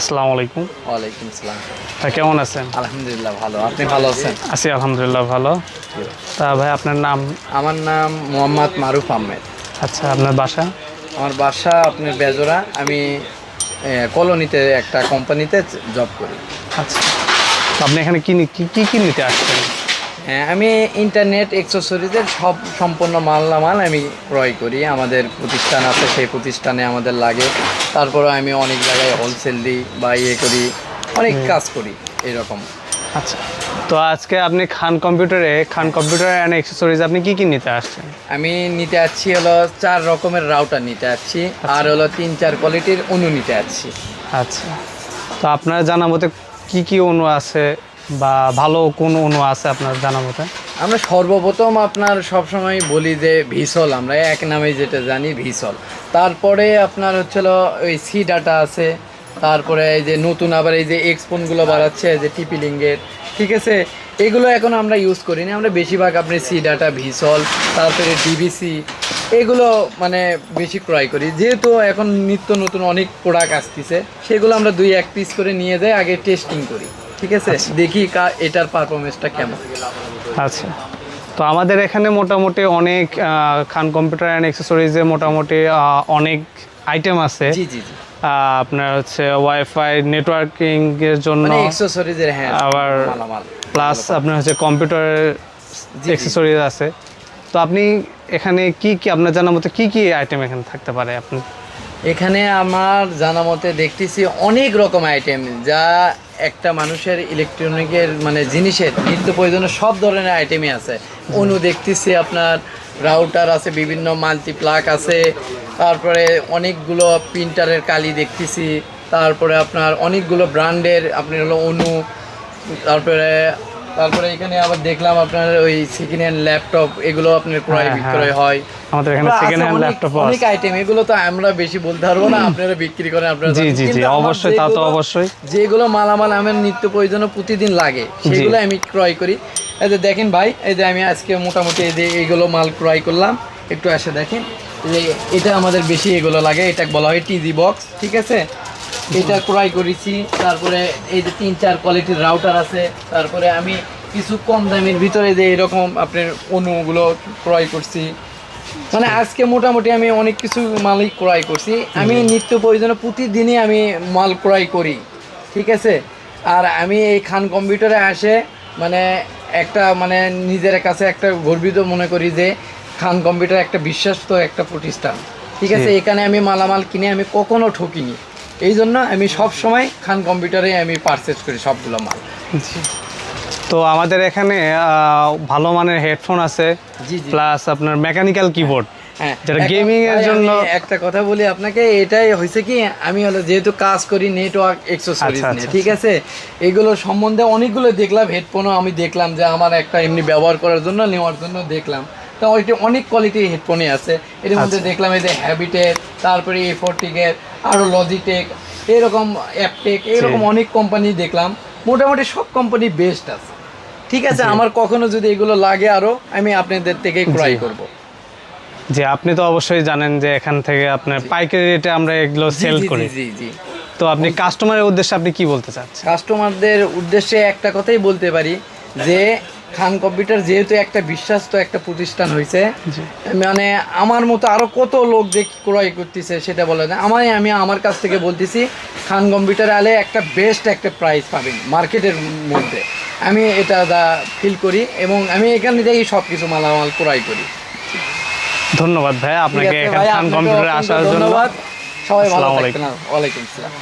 আসসালামু আলাইকুম। ওয়ালাইকুম আসসালাম। তা কেমন আছেন? আলহামদুলিল্লাহ ভালো। আপনি ভালো আছেন? আছি আলহামদুলিল্লাহ ভালো। তা ভাই আপনার নাম? আমার নাম মোহাম্মদ মারুফ আহমেদ। আচ্ছা আপনার বাসা? আমার বাসা আপনার বেজোরা আমি কলোনিতে একটা কোম্পানিতে জব করি। আচ্ছা। আপনি এখানে কি কি কি নিতে আসছেন? হ্যাঁ, আমি ইন্টারনেট এক্সেসরিজের সব সম্পূর্ণ মালামাল আমি ক্রয় করি। আমাদের প্রতিষ্ঠান আছে সেই প্রতিষ্ঠানে আমাদের লাগে। তারপরে আমি অনেক জায়গায় হোলসেল দিই বা ইয়ে করি অনেক কাজ করি এরকম। আচ্ছা তো আজকে আপনি খান কম্পিউটারে খান কম্পিউটার অ্যান্ড অ্যাক্সেসরিজ আপনি কি কি নিতে আসছেন? আমি নিতে আসছি হলো চার রকমের রাউটার নিতে আসছি আর হলো তিন চার কোয়ালিটির অনু নিতে আসছি। আচ্ছা তো আপনার জানা মতে কী কী অণু আছে? বা ভালো কোন অণু আছে আপনার জানা মতে? আমরা সর্বপ্রথম আপনার সবসময় বলি যে ভিসল আমরা এক নামে যেটা জানি ভিসল তারপরে আপনার হচ্ছিল ওই সি ডাটা আছে, তারপরে এই যে নতুন আবার এই যে এক্সপোনগুলো বাড়াচ্ছে যে টিপি লিঙ্গের ঠিক আছে? এগুলো এখন আমরা ইউজ করি করিনি, আমরা বেশিরভাগ আপনি সি ডাটা ভিসল তারপরে ডিবিসি এগুলো মানে বেশি ক্রয় করি। যেহেতু এখন নিত্য নতুন অনেক প্রোডাক্ট আসতেছে, সেগুলো আমরা দুই এক পিস করে নিয়ে যাই, আগে টেস্টিং করি। ঠিক আছে? দেখি কা এটার পারফরমেন্সটা কেমন? আচ্ছা। তো আমাদের এখানে মোটামুটি অনেক খান কম্পিউটার অ্যান্ড অ্যাক্সেসরিজে মোটামুটি অনেক আইটেম আছে। জি জি জি। আপনার হচ্ছে ওয়াইফাই নেটওয়ার্কিং এর জন্য হ্যাঁ আবার প্লাস আপনার হচ্ছে কম্পিউটার। অ্যাক্সেসরিজ আছে। তো আপনি এখানে কি কি আপনার জানার মতো কি কি আইটেম এখানে থাকতে পারে আপনি? এখানে আমার জানা মতে দেখতেছি অনেক রকম আইটেম যা একটা মানুষের ইলেকট্রনিকের মানে জিনিসের নিত্য প্রয়োজনীয় সব ধরনের আইটেমই আছে। অনু দেখতেছি আপনার রাউটার আছে, বিভিন্ন মাল্টি প্লাক আছে, তারপরে অনেকগুলো প্রিন্টারের কালি দেখতেছি, তারপরে আপনার অনেকগুলো ব্র্যান্ডের আপনি হলো অনু তারপরে তারপরে এখানে আবার দেখলাম আপনার ওই সেকেন্ড হ্যান্ড ল্যাপটপ এগুলো আপনার ক্রয় হ্যাঁ, বিক্রয় হ্যাঁ। হয় আমাদের এখানে সেকেন্ড হ্যান্ড ল্যাপটপ অনেক আইটেম এগুলো তো আমরা বেশি বলতে পারব না আপনারা বিক্রি করেন আপনারা জি জি জি অবশ্যই তা তো যেগুলো- অবশ্যই। যেগুলো মালামাল আমার নিত্য প্রয়োজনীয় প্রতিদিন লাগে সেগুলো আমি ক্রয় করি। এই যে দেখেন ভাই এই যে আমি আজকে মোটামুটি এই যে এইগুলো মাল ক্রয় করলাম একটু এসে দেখেন। যে এটা আমাদের বেশি এগুলো লাগে এটা বলা হয় টিজি বক্স ঠিক আছে? এটা ক্রয় করেছি। তারপরে এই যে তিন চার কোয়ালিটির রাউটার আছে। তারপরে আমি কিছু কম দামের ভিতরে যে এরকম আপনার অনুগুলো ক্রয় করছি। মানে আজকে মোটামুটি আমি অনেক কিছু মালই ক্রয় করছি। আমি নিত্য প্রয়োজনে প্রতিদিনই আমি মাল ক্রয় করি। ঠিক আছে? আর আমি এই খান কম্পিউটারে আসে মানে একটা মানে নিজের কাছে একটা গর্বিত মনে করি যে খান কম্পিউটার একটা বিশ্বস্ত একটা প্রতিষ্ঠান। ঠিক আছে? এখানে আমি মালামাল কিনে আমি কখনো ঠকিনি। এই জন্য আমি সব সময় খান কম্পিউটারে আমি পারচেস করি সবগুলো মাল। তো আমাদের এখানে ভালো মানের হেডফোন আছে প্লাস আপনার মেকানিক্যাল কিবোর্ড হ্যাঁ এখন gaming এর জন্য- একটা কথা বলি আপনাকে এটাই হয়েছে কি আমি হলো যেহেতু কাজ করি নেটওয়ার্ক এক্সেসরিজ আচ্ছা, নিয়ে আচ্ছা, ঠিক আছে? এগুলো সম্বন্ধে অনেকগুলো দেখলাম হেডফোনও আমি দেখলাম যে আমার একটা এমনি ব্যবহার করার জন্য নেওয়ার জন্য দেখলাম। তো ওইটা অনেক কোয়ালিটির হেডফোনই আছে। এর মধ্যে আচ্ছা। দেখলাম এই যে হ্যাবিটেক তারপরে এ ফোরটিকের আরও লজিটেক এরকম অ্যাপটেক এরকম অনেক কোম্পানি দেখলাম। মোটামুটি সব কোম্পানি বেস্ট আছে। ঠিক আছে আমার কখনো যদি এগুলো লাগে আরও আমি আপনাদের থেকে ক্রয়। করব। যে আপনি তো অবশ্যই জানেন যে এখান থেকে আপনার পাইকারি রেটে আমরা এগুলো সেল করি জি জি জি তো আপনি কাস্টমারের উদ্দেশ্যে আপনি কি বলতে চাচ্ছেন? কাস্টমারদের উদ্দেশ্যে একটা কথাই বলতে পারি যে খান কম্পিউটার যেহেতু একটা বিশ্বাস্ত একটা প্রতিষ্ঠান হয়েছে মানে আমার মতো আরও কত লোক যে ক্রয় করতেছে সেটা বলে না। আমার আমি আমার কাছ থেকে বলতেছি খান কম্পিউটার আলে একটা বেস্ট একটা প্রাইস পাবেন মার্কেটের মধ্যে। আমি এটা দা ফিল করি এবং আমি এখান থেকেই সব কিছু মালামাল ক্রয় করি। ধন্যবাদ ভাই আপনাকে এখানে খান কম্পিউটারে আসার জন্য। ধন্যবাদ। সবাই ভালো থাকবেন ওয়ালাইকুম আসসালাম।